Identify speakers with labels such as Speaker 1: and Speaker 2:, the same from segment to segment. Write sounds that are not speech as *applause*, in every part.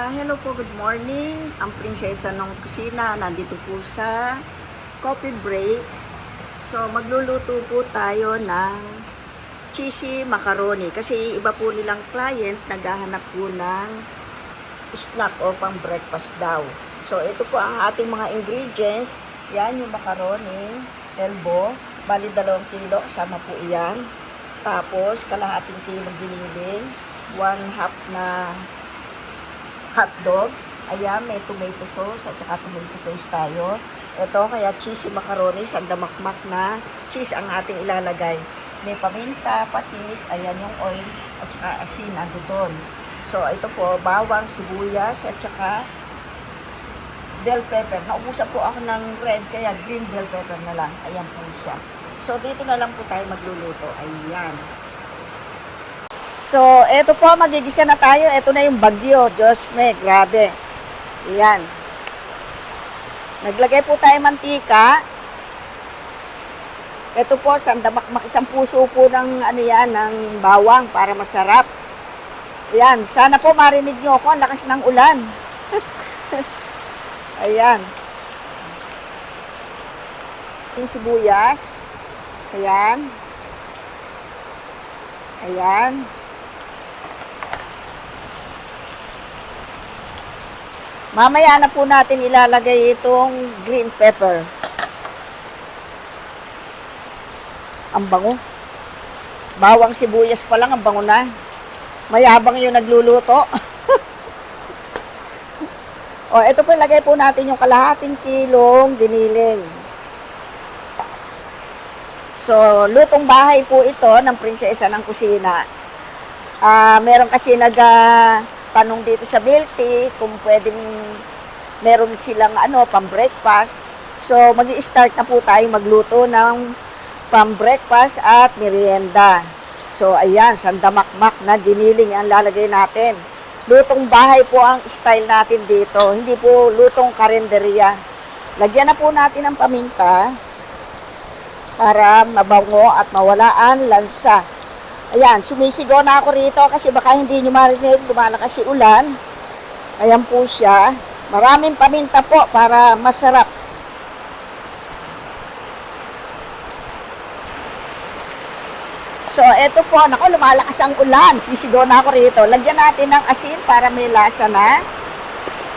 Speaker 1: Ah, hello po, good morning. Ang prinsesa ng kusina nandito po sa coffee break. So, magluluto po tayo ng cheesy macaroni kasi iba po nilang client naghahanap po ng snack o pang breakfast daw. So, ito po ang ating mga ingredients. Yan yung macaroni, elbow, bali dalawang kilo, kasama po iyan. Tapos, kalahating kilong giniling, one half na hotdog. Ayan, may tomato sauce at saka tomato paste tayo. Ito, kaya cheesy macaroni, sandamakmak na cheese ang ating ilalagay. May paminta, patis, ayan yung oil, at saka asin, ando doon. So, ito po, bawang, sibuyas, at saka bell pepper. Naubusan po ako ng red, kaya green bell pepper na lang. Ayan po siya. So, dito na lang po tayo magluluto. Ayan. So, eto po, magigisa na tayo. Ito na yung bagyo. Diyos me, grabe. Ayan. Naglagay po tayo mantika. Ito po, sandamakmak isang puso po ng ano yan, ng bawang para masarap. Ayan, sana po marinig nyo ako. Ang lakas ng ulan. *laughs* Ayan. Yung sibuyas. Ayan. Ayan. Mamaya na po natin ilalagay itong green pepper. Ang bango. Bawang sibuyas pa lang, ang bango na. Mayabang yung nagluluto. *laughs* o, ito po ilagay po natin yung kalahating kilong giniling. So, lutong bahay po ito ng prinsesa ng kusina. Ah, meron kasi nag ah, tanong dito sa Milty kung pwedeng meron silang ano, pang-breakfast. So, mag start na po tayo magluto ng pang-breakfast at merienda. So, ayan, sandamakmak na giniling ang lalagay natin. Lutong bahay po ang style natin dito. Hindi po lutong karinderya. Lagyan na po natin ng paminta para mabango at mawalaan lansa. Ayan, sumisigaw na ako rito kasi baka hindi nyo marinig, lumalakas si ulan. Ayan po siya. Maraming paminta po para masarap. So, eto po, nako, lumalakas ang ulan. Sisigaw na ako rito. Lagyan natin ng asin para may lasa na.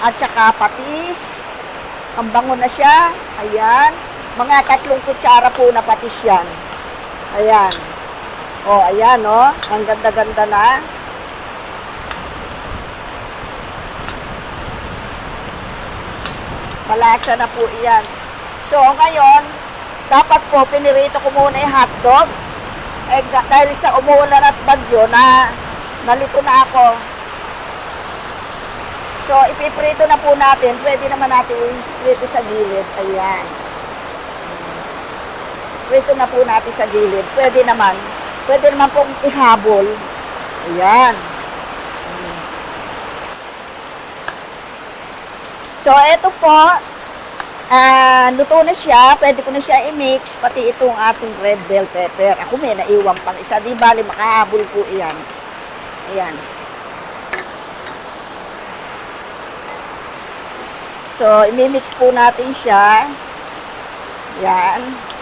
Speaker 1: At saka patis. Ang bango na siya. Ayan. Mga tatlong kutsara po na patis yan. Ayan. O, ayan, o. Ang ganda-ganda na. Malasa na po iyan. So, ngayon, dapat po, pinirito ko muna yung hotdog. Eh, dahil sa umuulan at bagyo na nalito na ako. So, ipiprito na po natin. Pwede naman natin i-prito sa gilid. Ayan. Prito na po natin sa gilid. Pwede naman. Pwede naman pong ihabol. Ayan. So, eto po, ah, luto na siya. Pwede ko na siya i-mix, pati itong ating red bell pepper. Ako may naiwang pang isa. Di bali, makahabol po iyan. Ayan. So, i-mix po natin siya. Ayan.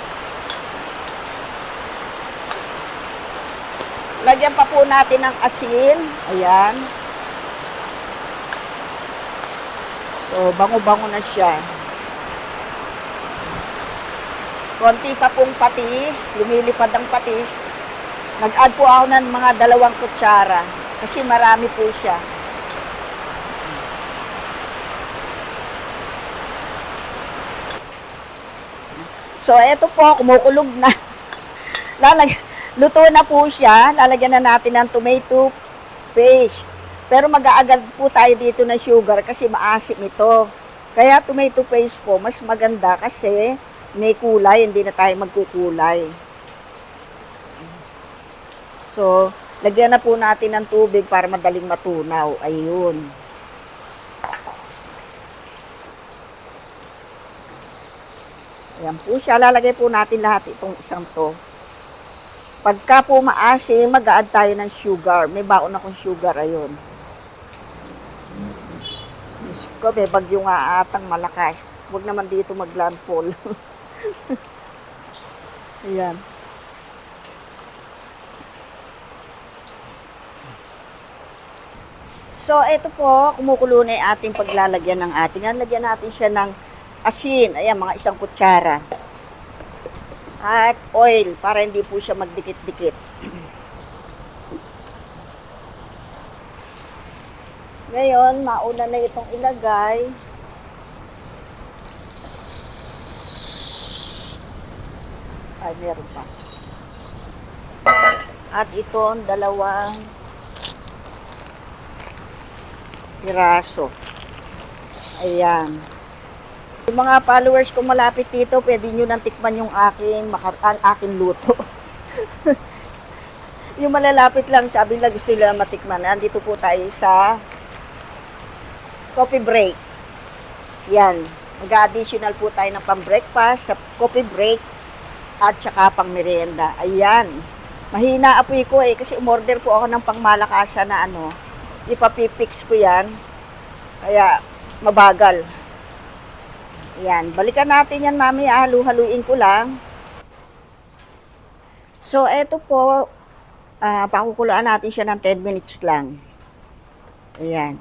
Speaker 1: Lagyan pa po natin ng asin. Ayan. So, bango-bango na siya. Konti pa pong patis. Lumilipad ang patis. Nag-add po ako ng mga dalawang kutsara. Kasi marami po siya. So, eto po, kumukulog na. *laughs* Lalag luto na po siya. Lalagyan na natin ng tomato paste. Pero mag-aagal po tayo dito ng sugar kasi maasim ito. Kaya tomato paste po, mas maganda kasi may kulay, hindi na tayo magkukulay. So, lagyan na po natin ng tubig para madaling matunaw. Ayun. Ayan po siya. Lalagay po natin lahat itong isang to. Pagka po maasim, mag-add tayo ng sugar. May baon akong sugar, ayun. Diyos ko, may bagyo nga atang malakas. Huwag naman dito maglandfall. *laughs* Ayan. So, ito po, kumukulo na yung ating paglalagyan ng ating. Yan, natin siya ng asin. Ayan, mga isang kutsara. At oil, para hindi po siya magdikit-dikit. Ngayon, mauna na itong ilagay. Ay, meron pa. At itong dalawang piraso. Ayan. Yung mga followers ko malapit dito, pwede nyo nang tikman yung aking, maka- ang aking luto. *laughs* yung malalapit lang, sabi nila gusto nila matikman. Andito po tayo sa coffee break. Yan. Mag-additional po tayo ng pang-breakfast sa coffee break at saka pang merienda. Ayan. Mahina apoy ko eh kasi umorder po ako ng pangmalakasan na ano. Ipapipix ko yan. Kaya mabagal. Ayan. Balikan natin yan mamaya. Halu-haluin ko lang. So, eto po. ah pakukuluan natin siya ng 10 minutes lang. Ayan.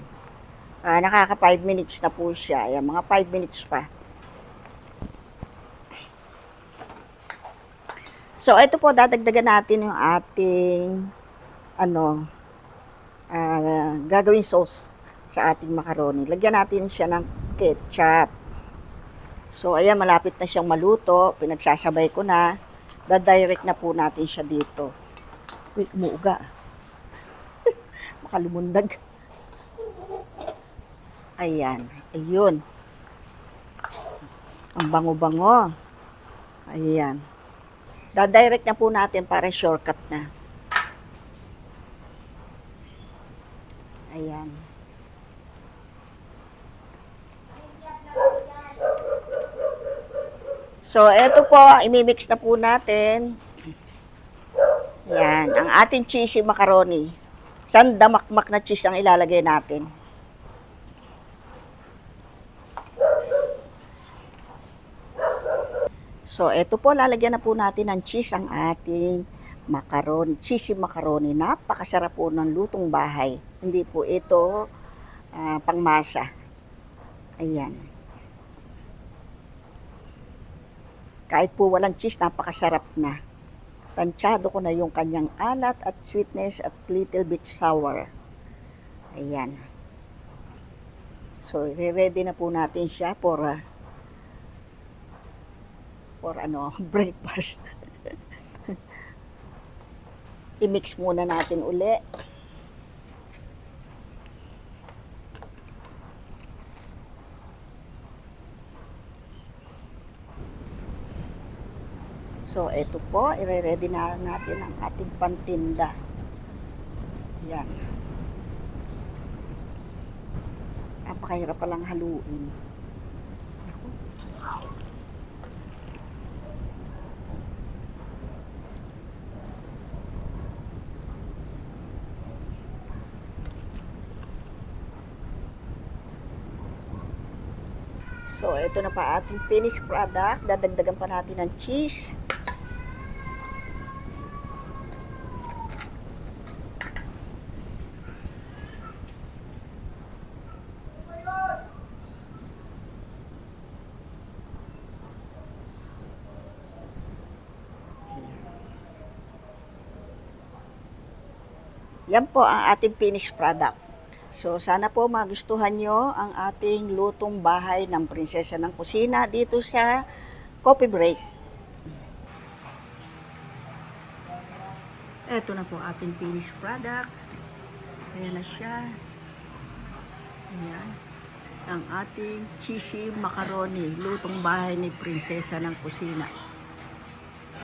Speaker 1: Ah, nakaka 5 minutes na po siya. Ayan, mga 5 minutes pa. So, ito po, dadagdagan natin yung ating, ano, ah, gagawin sauce sa ating macaroni. Lagyan natin siya ng ketchup. So, ayan, malapit na siyang maluto. Pinagsasabay ko na. Dadirect na po natin siya dito. Uy, umuuga. *laughs* Makalumundag. Ayan. Ayun. Ang bango-bango. Ayan. Dadirect na po natin para shortcut na. Ayan. So, eto po, imimix na po natin. Yan, ang ating cheesy macaroni. Sandamakmak na cheese ang ilalagay natin. So, eto po, lalagyan na po natin ng cheese ang ating macaroni, cheesy macaroni. Napakasarap po ng lutong bahay. Hindi po ito ah, pangmasa. Ayan. Kahit po walang cheese, napakasarap na. Tansyado ko na yung kanyang alat at sweetness at little bit sour. Ayan. So, ready na po natin siya for ah, for ano, *laughs* breakfast. I-mix muna natin uli. So, ito po, ire-ready na natin ang ating pantinda. Yan. Napakahirap palang haluin. So, ito na pa ating finished product. Dadagdagan pa natin ng cheese. Yan po ang ating finished product. So, sana po magustuhan nyo ang ating lutong bahay ng prinsesa ng kusina dito sa Coffee Break. Ito na po ating finished product. Ayan na siya. Ayan. Ang ating cheesy macaroni, lutong bahay ni prinsesa ng kusina.